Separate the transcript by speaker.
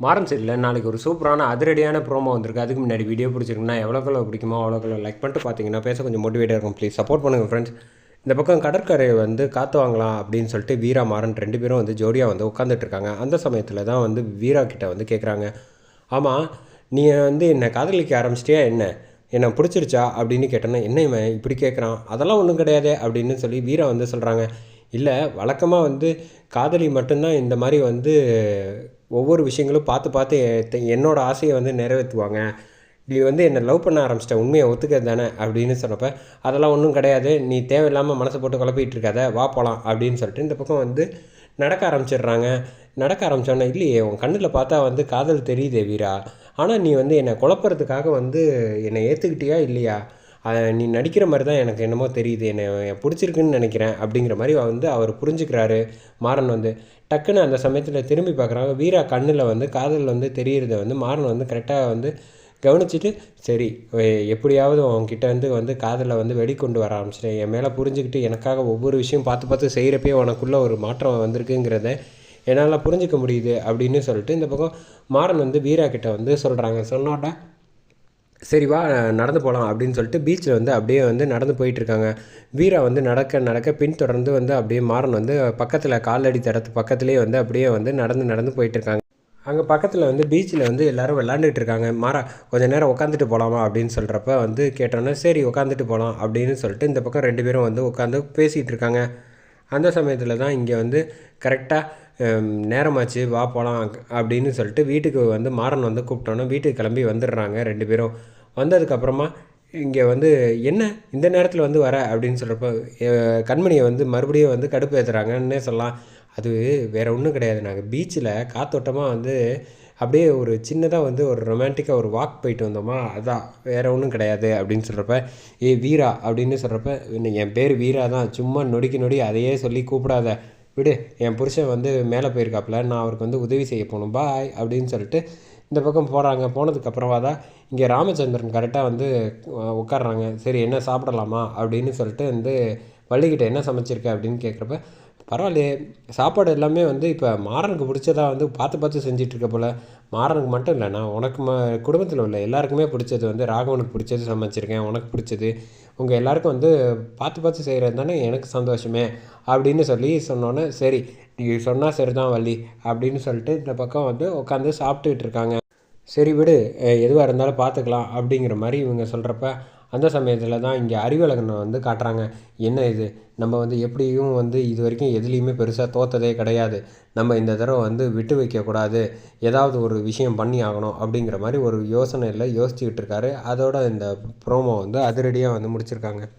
Speaker 1: மாறன் சைடில் நாளைக்கு ஒரு சூப்பரான அதிரடியான ப்ரோமோ வந்திருக்கு. அதுக்கு முன்னாடி வீடியோ பிடிச்சிருக்குன்னா எவ்வளோக்குள்ள பிடிக்குமோ அவ்வளோக்குள்ள லைக் பண்ணிட்டு பார்த்தீங்கன்னா பேச கொஞ்சம் மோட்டிவேட்டாக இருக்கும். ப்ளீஸ் சப்போர்ட் பண்ணுங்கள் ஃப்ரெண்ட்ஸ் இந்த பக்கம் கடற்கரை வந்து காற்று வாங்கலாம் அப்படின்னு சொல்லிட்டு வீரா மாறன் ரெண்டு பேரும் வந்து ஜோடியாக வந்து உட்காந்துட்ருக்காங்க அந்த சமயத்தில் தான் வந்து வீரா கிட்ட வந்து கேட்குறாங்க ஆமாம் நீங்கள் வந்து என்னை காதலிக்க ஆரம்பிச்சிட்டியா என்ன? என்னை பிடிச்சிருச்சா அப்படின்னு கேட்டேன்னா என்ன இவன் இப்படி கேட்குறான் அதெல்லாம் ஒன்றும் கிடையாது அப்படின்னு சொல்லி வீரா வந்து சொல்கிறாங்க இல்லை வழக்கமாக வந்து காதலி மட்டும்தான் இந்த மாதிரி வந்து ஒவ்வொரு விஷயங்களும் பார்த்து பார்த்து எ- என்னோட ஆசையை வந்து நிறைவேற்றுவாங்க. நீ வந்து என்னை லவ் பண்ண ஆரம்பிச்சிட்ட உண்மையை ஒத்துக்கிறது தானே அப்படின்னு சொன்னப்ப அதெல்லாம் ஒன்றும் கிடையாது. நீ தேவையில்லாமல் மனசை போட்டு குழப்பிட்டு இருக்காத. வா போகலாம் அப்படின்னு சொல்லிட்டு இந்த பக்கம் வந்து நடக்க ஆரம்பிச்சிடுறாங்க. நடக்க ஆரம்பித்தோன்னே இல்லையே உன் கண்ணில் பார்த்தா வந்து காதல் தெரியுதே வீரா. ஆனால் நீ வந்து என்னை குழப்பறதுக்காக வந்து என்னை ஏற்றுக்கிட்டியா இல்லையா? நீ நடிக்கிற மாதிரி தான் எனக்கு என்னமோ தெரியுது. என்னை பிடிச்சிருக்குன்னு நினைக்கிறேன் அப்படிங்கிற மாதிரி வந்து அவர் புரிஞ்சுக்கிறாரு. மாறன் வந்து டக்குன்னு அந்த சமயத்தில் திரும்பி பார்க்குறாங்க வீரா கண்ணில் வந்து காதல் வந்து தெரிகிறத வந்து மாறன் வந்து கரெக்டாக வந்து கவனிச்சிட்டு சரி எப்படியாவது உன்கிட்ட வந்து வந்து காதலை வந்து வெளிக்கொண்டு வர ஆரம்பிச்சிட்டேன் என் மேலே புரிஞ்சுக்கிட்டு எனக்காக ஒவ்வொரு விஷயம் பார்த்து பார்த்து செய்கிறப்பே உனக்குள்ளே ஒரு மாற்றம் வந்திருக்குங்கிறத என்னால் புரிஞ்சுக்க முடியுது. அப்படின்னு சொல்லிட்டு இந்த பக்கம் மாறன் வந்து வீரா கிட்ட வந்து சொல்கிறாங்க சொன்னோட சரி வா நடந்து போகலாம் அப்படின்னு சொல்லிட்டு பீச்சில் வந்து அப்படியே வந்து நடந்து போயிட்டுருக்காங்க. வீரா வந்து நடக்க நடக்க பின்தொடர்ந்து வந்து அப்படியே மாறன் வந்து பக்கத்தில் காலடி தடத்து பக்கத்துலேயே வந்து அப்படியே வந்து நடந்து நடந்து போயிட்டுருக்காங்க. அங்கே பக்கத்தில் வந்து பீச்சில் வந்து எல்லாரும் விளாண்டுட்டு இருக்காங்க மாறா கொஞ்ச நேரம் உட்காந்துட்டு போகலாமா அப்படின்னு சொல்கிறப்ப வந்து கேட்டோன்னே சரி உட்காந்துட்டு போகலாம் அப்படின்னு சொல்லிட்டு இந்த பக்கம் ரெண்டு பேரும் வந்து உட்காந்து பேசிகிட்டு இருக்காங்க அந்த சமயத்தில் தான் இங்கே வந்து கரெக்டாக நேரமாச்சு வா போகலாம் அப்படின்னு சொல்லிட்டு வீட்டுக்கு வந்து மாறன் வந்து கூப்பிட்டோன்னே வீட்டுக்கு கிளம்பி வந்துடுறாங்க ரெண்டு பேரும். வந்ததுக்கப்புறமா இங்கே வந்து என்ன? இந்த நேரத்தில் வந்து வர? அப்படின்னு சொல்கிறப்ப கண்மணியை வந்து மறுபடியும் வந்து கடுப்பு ஏற்றுறாங்கன்னே சொல்லலாம். அது வேற ஒன்றும் கிடையாது. நாங்கள் பீச்சில் காத்தோட்டமாக வந்து அப்படியே ஒரு சின்னதாக வந்து ஒரு ரொமான்டிக்காக ஒரு வாக் போயிட்டு வந்தோமா? அதான். வேறு ஒன்றும் கிடையாது. அப்படின்னு சொல்கிறப்ப ஏ வீரா. அப்படின்னு சொல்கிறப்ப என் பேர் வீரா தான். சும்மா நொடிக்கு நொடி அதையே சொல்லி கூப்பிடாத. விடு. என் புருஷன் வந்து மேலே போயிருக்காப்புல. நான் அவருக்கு வந்து உதவி செய்ய போகணும். பாய். அப்படின்னு சொல்லிட்டு இந்த பக்கம் போகிறாங்க போனதுக்கப்புறமா தான் இங்கே ராமச்சந்திரன் கரெக்டாக வந்து உட்காடுறாங்க உட்கார்றாங்க. சரி என்ன சாப்பிடலாமா? அப்படின்னு சொல்லிட்டு வந்து வள்ளிக்கிட்ட என்ன சமைச்சிருக்க அப்படின்னு கேட்குறப்ப பரவாயில்லையே சாப்பாடு எல்லாமே வந்து இப்போ மாறனுக்கு பிடிச்சதா வந்து பார்த்து பார்த்து செஞ்சிட்ருக்க போல். மாறனுக்கு மட்டும் இல்லை நான் உனக்கு ம குடும்பத்தில் உள்ள எல்லாருக்குமே பிடிச்சது வந்து ராகவனுக்கு பிடிச்சது சமைச்சிருக்கேன் உனக்கு பிடிச்சது. உங்கள் எல்லாருக்கும் வந்து பார்த்து பார்த்து செய்கிறது தானே எனக்கு சந்தோஷமே அப்படின்னு சொல்லி சொன்னோன்னே சரி நீ சொன்னால் சரிதான் வள்ளி அப்படின்னு சொல்லிட்டு இந்த பக்கம் வந்து உட்காந்து சாப்பிட்டுக்கிட்டு இருக்காங்க. சரி விடு எதுவாக இருந்தாலும் பார்த்துக்கலாம் அப்படிங்கிற மாதிரி இவங்க சொல்கிறப்ப அந்த சமயத்தில் தான் இங்கே அறிவழகனை வந்து காட்டுறாங்க. என்ன இது? நம்ம வந்து எப்படியும் வந்து இது வரைக்கும் எதுலேயுமே பெருசாக தோத்ததே கிடையாது. நம்ம இந்த தடவை வந்து விட்டு வைக்கக்கூடாது ஏதாவது ஒரு விஷயம் பண்ணி ஆகணும் அப்படிங்கிற மாதிரி ஒரு யோசனையில் யோசிச்சுக்கிட்டு இருக்காரு. அதோட இந்த ப்ரோமோ வந்து அதிரடியாக வந்து முடிச்சிருக்காங்க.